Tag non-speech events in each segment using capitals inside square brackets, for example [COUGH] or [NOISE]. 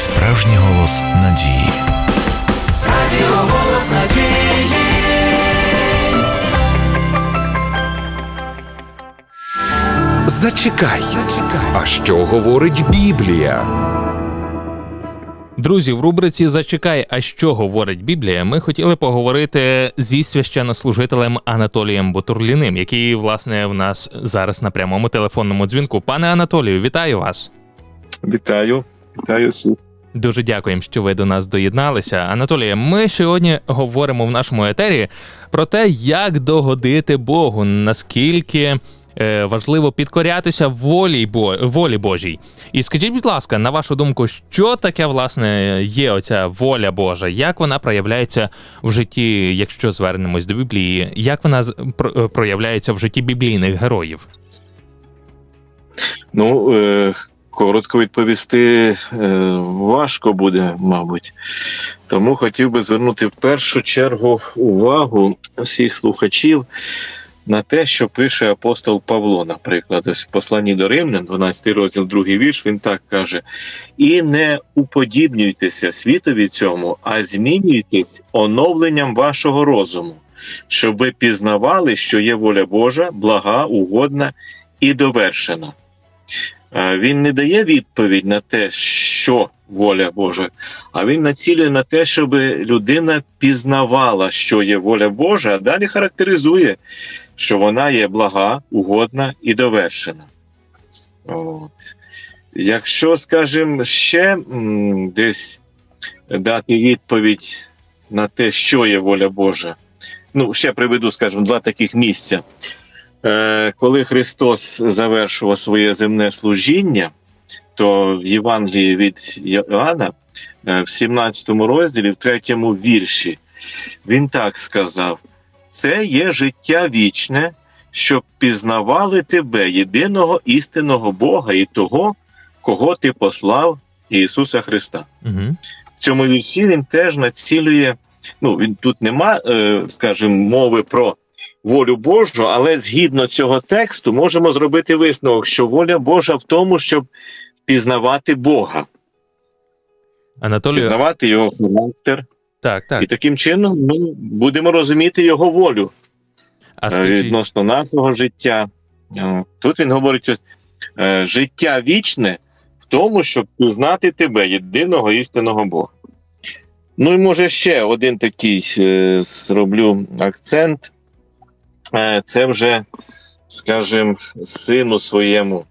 справжній голос надії. Радіо голос надії. Зачекай. А що говорить Біблія? Друзі, в рубриці Зачекай, а що говорить Біблія? Ми хотіли поговорити зі священнослужителем Анатолієм Бутурліним, який, власне, в нас зараз на прямому телефонному дзвінку. Пане Анатолію, вітаю вас. Вітаю, вітаю всіх. Дуже дякуємо, що ви до нас доєдналися. Анатолія, ми сьогодні говоримо в нашому етері про те, як догодити Богу, наскільки е, важливо підкорятися волі, Бо... волі Божій. І скажіть, будь ласка, на вашу думку, що таке власне є оця воля Божа? Як вона проявляється в житті, якщо звернемось до Біблії? Як вона е, проявляється в житті біблійних героїв? Ну, е, коротко відповісти е, важко буде, мабуть. Тому хотів би звернути в першу чергу увагу всіх слухачів на те, що пише апостол Павло, наприклад, ось в посланні до Римлян, 12 розділ, другий вірш, він так каже: І не уподібнюйтеся світові цьому, а змінюйтесь оновленням вашого розуму, щоб ви пізнавали, що є воля Божа, блага, угодна і довершена. Е, Він не дає відповідь на те, що воля Божа, а він націлює на те, щоб людина пізнавала, що є воля Божа, а далі характеризує, що вона є блага, угодна і довершена. От. Якщо, скажімо, ще десь дати відповідь на те, що є воля Божа, ну, ще приведу, скажімо, два таких місця. Е, коли Христос завершував своє земне служіння, то в Євангелії від Йоанна, е, в 17 розділі, в 3 вірші, він так сказав: це є життя вічне, щоб пізнавали тебе, єдиного істинного Бога і того, кого ти послав Ісуса Христа Угу. в цьому вірші він теж націлює. Ну, він тут нема, е, скажімо, мови про волю Божу, але згідно цього тексту можемо зробити висновок, що воля Божа в тому, щоб пізнавати Бога, Анатолію, пізнавати його характер, так, так. і таким чином ми будемо розуміти його волю А е, скажіть, відносно нашого життя. Е, Тут він говорить ось е, життя вічне в тому, щоб пізнати тебе, єдиного істинного Бога. Ну і може ще один такий зроблю акцент. Е, Це вже, скажімо, сину своєму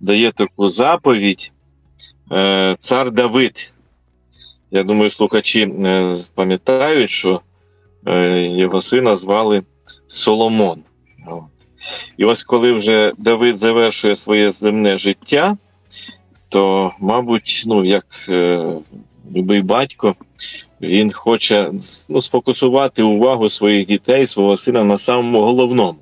дає таку заповідь е, цар Давид. Я думаю, слухачі е, пам'ятають, що його сина звали Соломон. І ось коли вже Давид завершує своє земне життя, то, мабуть, ну, як любий батько, він хоче ну, сфокусувати увагу своїх дітей, свого сина на самому головному.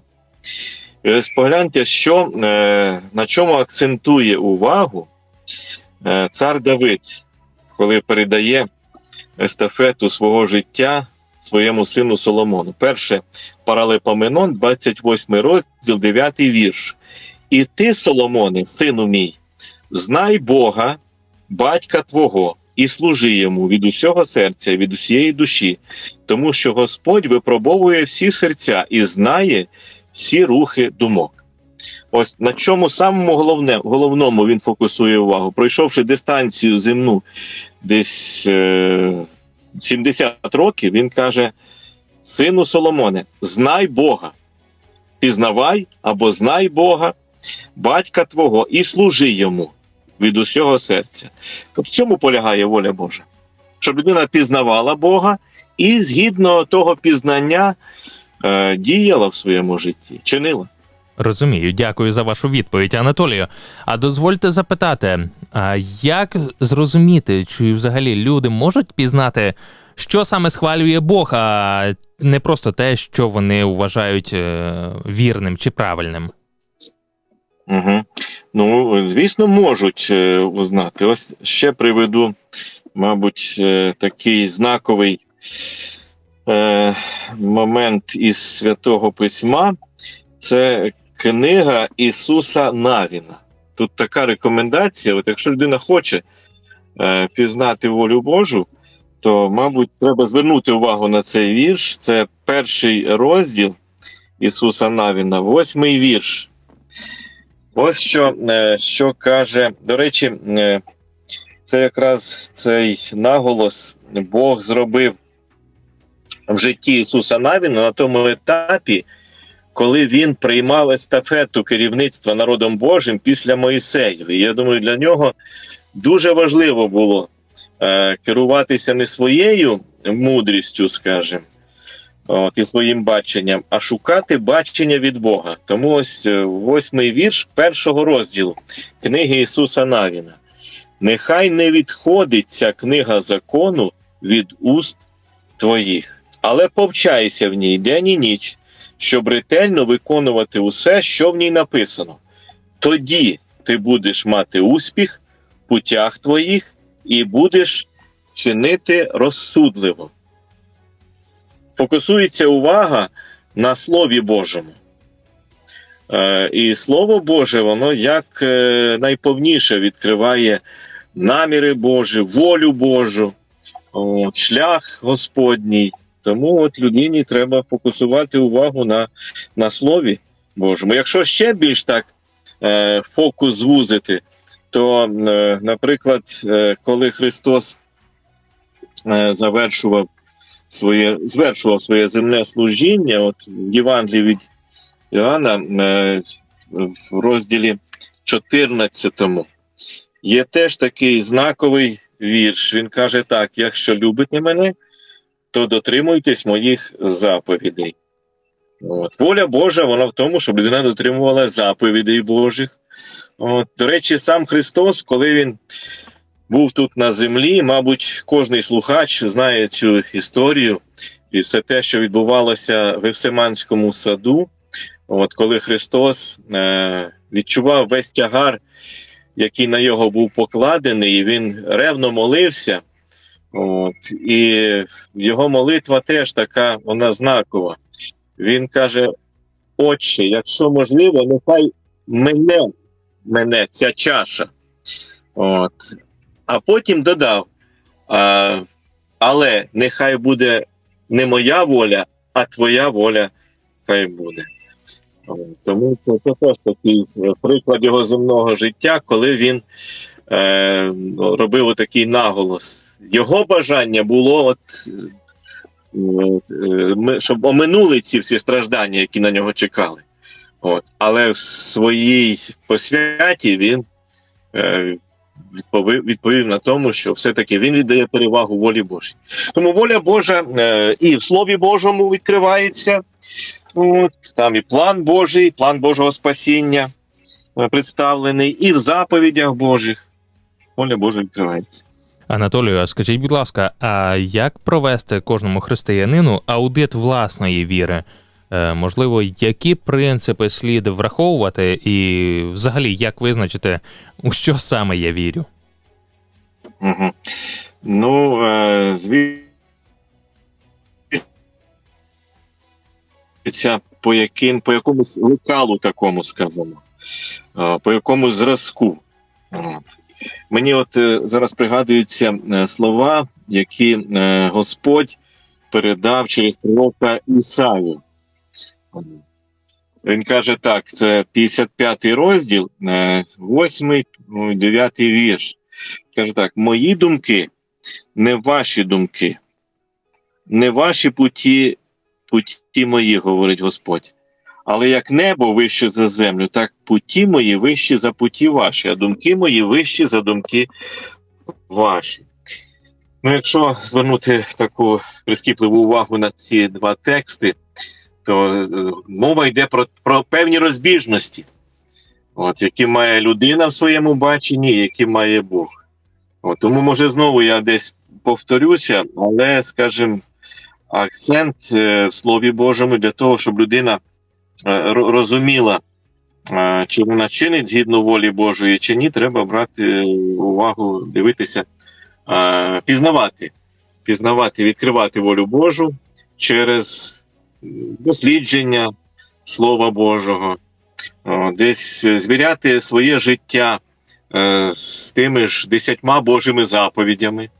Погляньте, що, е, на чому акцентує увагу е, цар Давид, коли передає естафету свого життя своєму сину Соломону. Перше Паралепоменон, 28 розділ, 9 вірш. І ти, Соломоне, сину мій, знай Бога, батька твого, і служи йому від усього серця, від усієї душі, тому що Господь випробовує всі серця і знає всі рухи думок. Ось на чому самому головне, головному він фокусує увагу, пройшовши дистанцію земну десь е, 70 років, він каже: Сину Соломоне, знай Бога, пізнавай або знай Бога, батька Твого, і служи йому від усього серця. Тобто в цьому полягає воля Божа. Щоб людина пізнавала Бога і згідно того пізнання е, діяла в своєму житті, чинила. Розумію, дякую за вашу відповідь, Анатолію. А дозвольте запитати, а як зрозуміти, чи взагалі люди можуть пізнати, що саме схвалює Бог, а не просто те, що вони вважають е, вірним чи правильним? Угу. Ну, звісно, можуть е, узнати. Ось ще приведу, мабуть, е, такий знаковий е, момент із святого письма. Це книга Ісуса Навіна. Тут така рекомендація: от якщо людина хоче е, пізнати волю Божу, то, мабуть, треба звернути увагу на цей вірш. Це перший розділ Ісуса Навіна, восьмий вірш. Ось що, е, що каже, до речі, е, це якраз цей наголос Бог зробив в житті Ісуса Навіна на тому етапі, коли він приймав естафету керівництва народом Божим після Моїсею. Я думаю, для нього дуже важливо було е, керуватися не своєю мудрістю, скажімо, от, і своїм баченням, а шукати бачення від Бога. Тому ось е, восьмий вірш першого розділу книги Ісуса Навіна. Нехай не відходить ця книга закону від уст твоїх, але повчайся в ній день і ніч, щоб ретельно виконувати усе, що в ній написано. Тоді ти будеш мати успіх в путях твоїх і будеш чинити розсудливо. Фокусується увага на Слові Божому. Е, І Слово Боже, воно як е, найповніше відкриває наміри Божі, волю Божу, шлях Господній. Тому от людині треба фокусувати увагу на, на Слові Божому. Якщо ще більш так е, фокус звузити, то, наприклад, коли Христос завершував своє, звершував своє земне служіння, от в Євангелії від Іоанна е, в розділі 14 є теж такий знаковий вірш. Він каже так: якщо любите мене, то дотримуйтесь моїх заповідей. От. Воля Божа, вона в тому, щоб людина дотримувала заповідей Божих. От. До речі, сам Христос, коли він був тут на землі, мабуть, кожний слухач знає цю історію і все те, що відбувалося в Евсиманському саду. От коли Христос е, відчував весь тягар, який на його був покладений, і він ревно молився. От, і його молитва теж така, вона знакова. Він каже: Отче, якщо можливо, нехай мене, мене ця чаша. От. А потім додав: а, але нехай буде не моя воля, а твоя воля хай буде. Тому це, це теж такий е, приклад його земного життя, коли він е, ну, робив такий наголос. Його бажання було, от, е, е, щоб оминули ці всі страждання, які на нього чекали. От. Але в своїй посвяті він е, відповів, відповів на тому, що все-таки він віддає перевагу волі Божій. Тому воля Божа е, і в Слові Божому відкривається. От, там і план Божий, план Божого спасіння е, представлений, і в заповідях Божих. Воля Божа відкривається. Анатолію, а скажіть, будь ласка, а як провести кожному християнину аудит власної віри? Е, можливо, які принципи слід враховувати, і взагалі як визначити, у що саме я вірю? Угу. Ну, е, звісно, по, яким, по якомусь лекалу такому сказано, е, по якомусь зразку. Мені от е, зараз пригадуються слова, які Господь передав через пророка Ісаю. Він каже так: це 55-й розділ, 8, 9 вірш. Каже так: мої думки не ваші думки, не ваші путі, путі мої, говорить Господь. Але як небо вище за землю, так путі мої вищі за путі ваші, а думки мої вищі за думки ваші. Ну, якщо звернути таку прискіпливу увагу на ці два тексти, то е, мова йде про, про певні розбіжності, от, які має людина в своєму баченні, які має Бог. От, тому, може, знову я десь повторюся, але, скажімо, акцент е, в Слові Божому для того, щоб людина е, розуміла, чи вона чинить згідно волі Божої, чи ні, треба брати увагу, дивитися, пізнавати, пізнавати, відкривати волю Божу через дослідження Слова Божого, десь звіряти своє життя е, з тими ж десятьма Божими заповідями.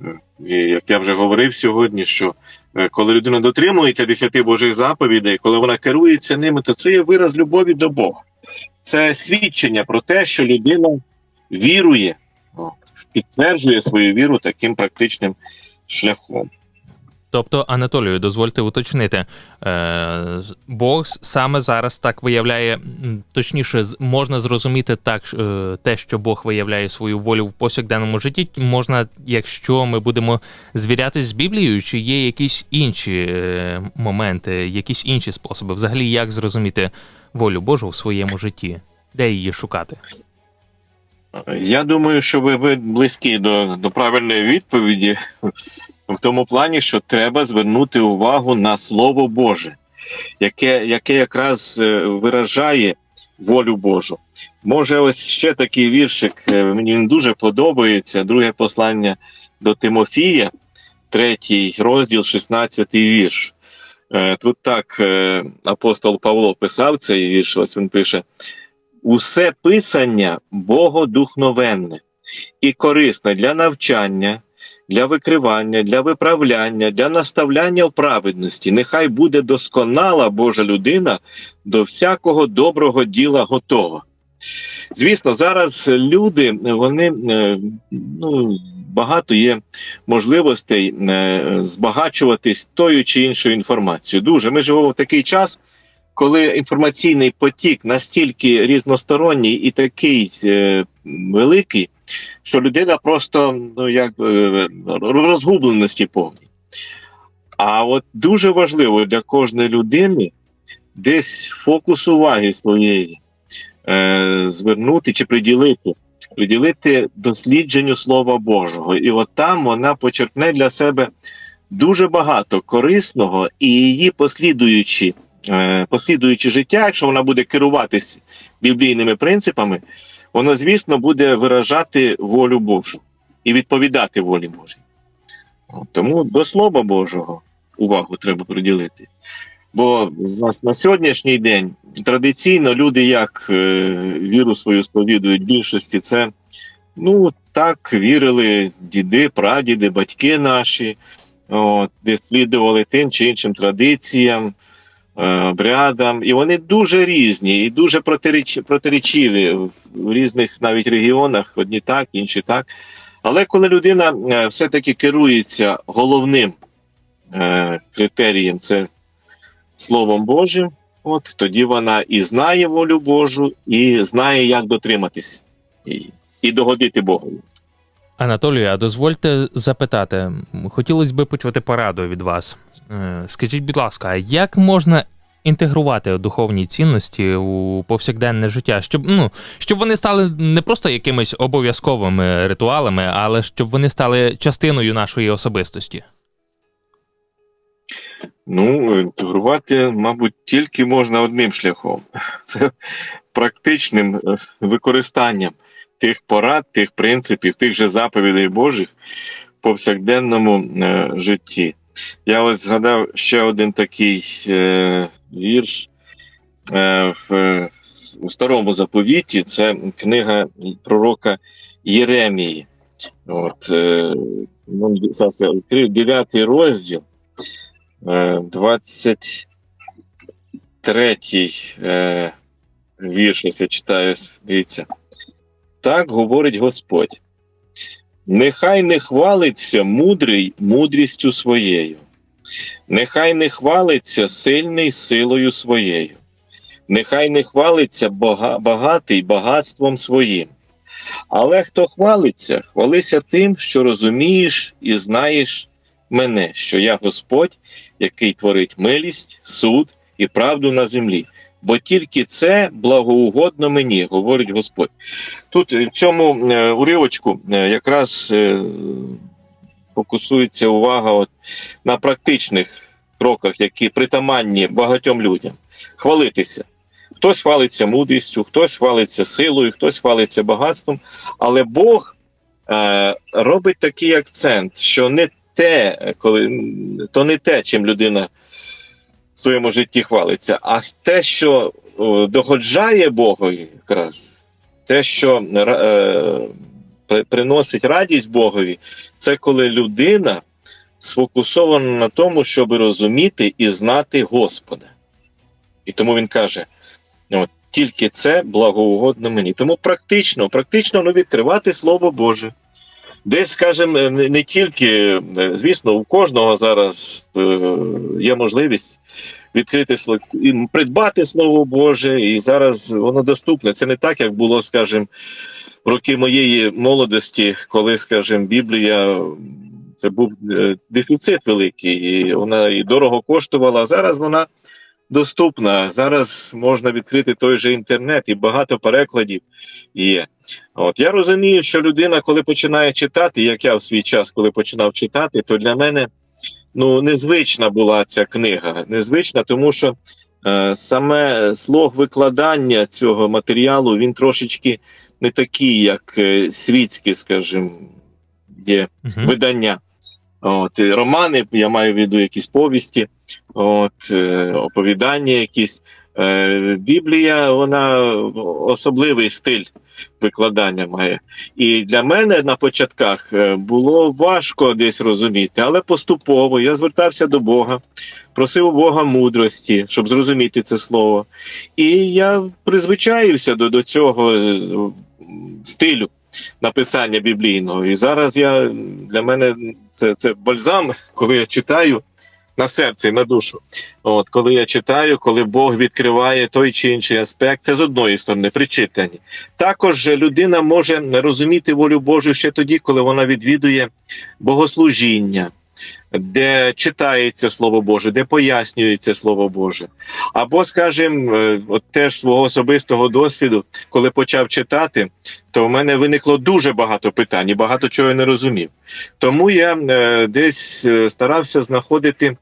Е, І як я вже говорив сьогодні, що е, коли людина дотримується десяти Божих заповідей, коли вона керується ними, то це є вираз любові до Бога. Це свідчення про те, що людина вірує, підтверджує свою віру таким практичним шляхом. Тобто, Анатолію, дозвольте уточнити, е, Бог саме зараз так виявляє, точніше, можна зрозуміти так, е, те, що Бог виявляє свою волю в повсякденному житті, можна, якщо ми будемо звірятись з Біблією, чи є якісь інші е, моменти, якісь інші способи, взагалі, як зрозуміти волю Божу в своєму житті, де її шукати? Я думаю, що ви, близькі до, до правильної відповіді в тому плані, що треба звернути увагу на Слово Боже, яке, яке якраз е, виражає волю Божу. Може, ось ще такий віршик, е, мені він дуже подобається. Друге послання до Тимофія, третій розділ, 16 вірш. Е, Тут так апостол Павло писав цей вірш, ось він пише: усе писання богодухновенне і корисне для навчання, для викривання, для виправляння, для наставляння в праведності. Нехай буде досконала Божа людина до всякого доброго діла готова. Звісно, зараз люди, вони е, ну, багато є можливостей е, збагачуватись тою чи іншою інформацією. Дуже ми живемо в такий час, коли інформаційний потік настільки різносторонній і такий е, великий, що людина просто ну як розгубленості повній. А от дуже важливо для кожної людини десь фокус уваги своєї е, звернути чи приділити, приділити дослідженню Слова Божого. І от там вона почерпне для себе дуже багато корисного і її послідуючі, е, послідуючи життя, якщо вона буде керуватись біблійними принципами, воно, звісно, буде виражати волю Божу і відповідати волі Божій. Тому до Слова Божого увагу треба приділити. Бо на, сьогоднішній день традиційно люди як е, віру свою сповідують більшості, це ну так вірили діди, прадіди, батьки наші, от, де слідували тим чи іншим традиціям, обрядам. І вони дуже різні і дуже протиріч, протирічиві в, різних навіть регіонах, одні так, інші так. Але коли людина е, все-таки керується головним е, критерієм, це Словом Божим, от тоді вона і знає волю Божу, і знає, як дотриматись і, і догодити Богу. Анатолію, а дозвольте запитати, хотілося б почути пораду від вас. Е, Скажіть, будь ласка, як можна інтегрувати духовні цінності у повсякденне життя, щоб ну щоб вони стали не просто якимись обов'язковими ритуалами, але щоб вони стали частиною нашої особистості? Ну, інтегрувати, мабуть, тільки можна одним шляхом: [LAUGHS] це практичним е, використанням тих порад, тих принципів, тих же заповідей Божих в повсякденному е, житті. Я ось згадав ще один такий е, вірш е, в, у старому заповіті. Це книга пророка Єремії. От, е, ну, зараз я відкрив 9 розділ. Е, 23 е, вірш, я читаю, дивіться. Так говорить Господь. Нехай не хвалиться мудрий мудрістю своєю, нехай не хвалиться сильний силою своєю, нехай не хвалиться бага- багатий багатством своїм. Але хто хвалиться, хвалися тим, що розумієш і знаєш мене, що я Господь, який творить милість, суд і правду на землі. Бо тільки це благоугодно мені, говорить Господь. Тут е, в цьому е, уривочку е, якраз фокусується увага от на практичних кроках, які притаманні багатьом людям. Хвалитися. Хтось хвалиться мудрістю, хтось хвалиться силою, хтось хвалиться багатством, але Бог е, робить такий акцент, що не те, коли то не те, чим людина своєму житті хвалиться, а те, що догоджає Богові якраз те, що е, приносить радість Богові, це коли людина сфокусована на тому, щоб розуміти і знати Господа. І тому він каже: от, тільки це благоугодно мені. Тому практично, практично ну, відкривати Слово Боже. Десь, скажімо, не, тільки, е, звісно, у кожного зараз е, є можливість відкрити і придбати Слово Боже, і зараз воно доступне. Це не так, як було, скажімо, в роки моєї молодості, коли, скажімо, Біблія це був е, дефіцит великий, і вона і дорого коштувала. Зараз вона доступна. Зараз можна відкрити той же інтернет, і багато перекладів є. От я розумію, що людина, коли починає читати, як я в свій час, коли починав читати, то для мене ну незвична була ця книга. Незвична, тому що е, саме слог викладання цього матеріалу він трошечки не такий, як е, світські, скажімо, є Мгм. видання. От, романи, я маю в виду якісь повісті, от, е, оповідання якісь. Е, Біблія, вона особливий стиль викладання має. І для мене на початках е, було важко десь розуміти, але поступово я звертався до Бога, просив у Бога мудрості, щоб зрозуміти це слово. І я призвичаюся до, до цього стилю написання біблійного. І зараз я для мене це, це бальзам, [LAUGHS] коли я читаю на серце на душу. От коли я читаю, коли Бог відкриває той чи інший аспект, це з одної сторони при читанні. Також людина може розуміти волю Божу ще тоді, коли вона відвідує богослужіння. Де читається Слово Боже, де пояснюється Слово Боже. Або, скажімо, е, от теж свого особистого досвіду, коли почав читати, то в мене виникло дуже багато питань і багато чого я не розумів. Тому я е, десь е, старався знаходити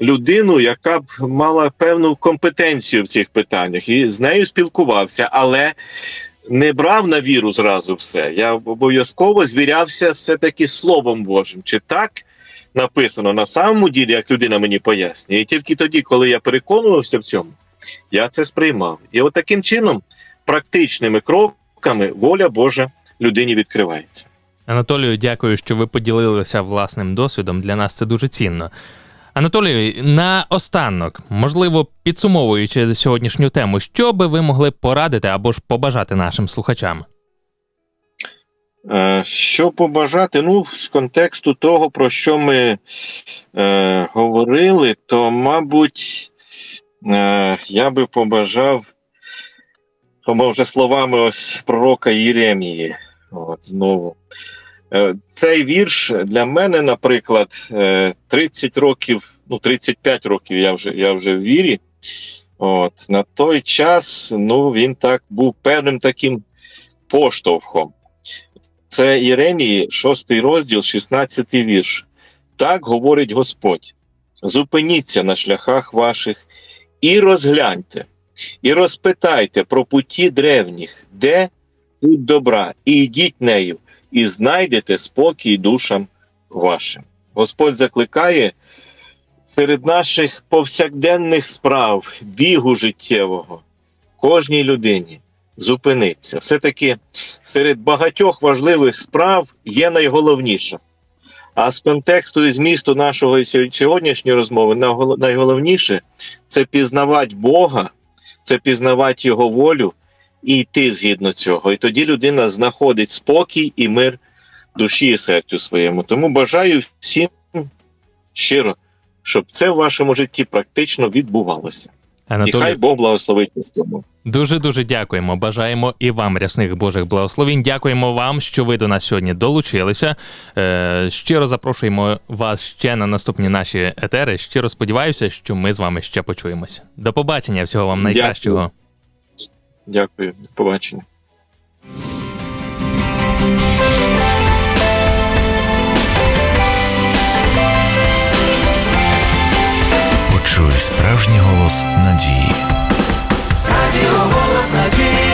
людину, яка б мала певну компетенцію в цих питаннях, і з нею спілкувався, але не брав на віру зразу все. Я обов'язково звірявся все-таки Словом Божим. Чи так написано на самому ділі, як людина мені пояснює. І тільки тоді, коли я переконувався в цьому, я це сприймав. І от таким чином, практичними кроками, воля Божа людині відкривається. Анатолію, дякую, що ви поділилися власним досвідом. Для нас це дуже цінно. Анатолію, на останок, можливо, підсумовуючи сьогоднішню тему, що би ви могли порадити або ж побажати нашим слухачам? Е, Що побажати? Ну, з контексту того, про що ми е, говорили, то, мабуть, е, я би побажав, вже словами ось пророка Єремії. От знову. Е, Цей вірш для мене, наприклад, е, 30 років, ну 35 років я вже, я вже в вірі. От, на той час ну, він так був певним таким поштовхом. Це Єремії, 6 розділ, 16 вірш. Так говорить Господь: зупиніться на шляхах ваших і розгляньте, і розпитайте про путі древніх, де путь добра, і йдіть нею, і знайдете спокій душам вашим. Господь закликає серед наших повсякденних справ, бігу життєвого, кожній людині зупиниться. Все-таки серед багатьох важливих справ є найголовніша. А з контексту і змісту нашого сьогоднішньої розмови найгол- найголовніше це пізнавати Бога, це пізнавати Його волю і йти згідно цього. І тоді людина знаходить спокій і мир душі і серцю своєму. Тому бажаю всім щиро, щоб це в вашому житті практично відбувалося. І хай Бог благословить нас в цьому. Дуже дуже дякуємо. Бажаємо і вам рясних Божих благословень. Дякуємо вам, що ви до нас сьогодні долучилися. Е, щиро запрошуємо вас ще на наступні наші етери. Щиро сподіваюся, що ми з вами ще почуємося. До побачення, всього вам Дякую. найкращого. Дякую, до побачення. Почуй справжній голос надії. Радіо голос надії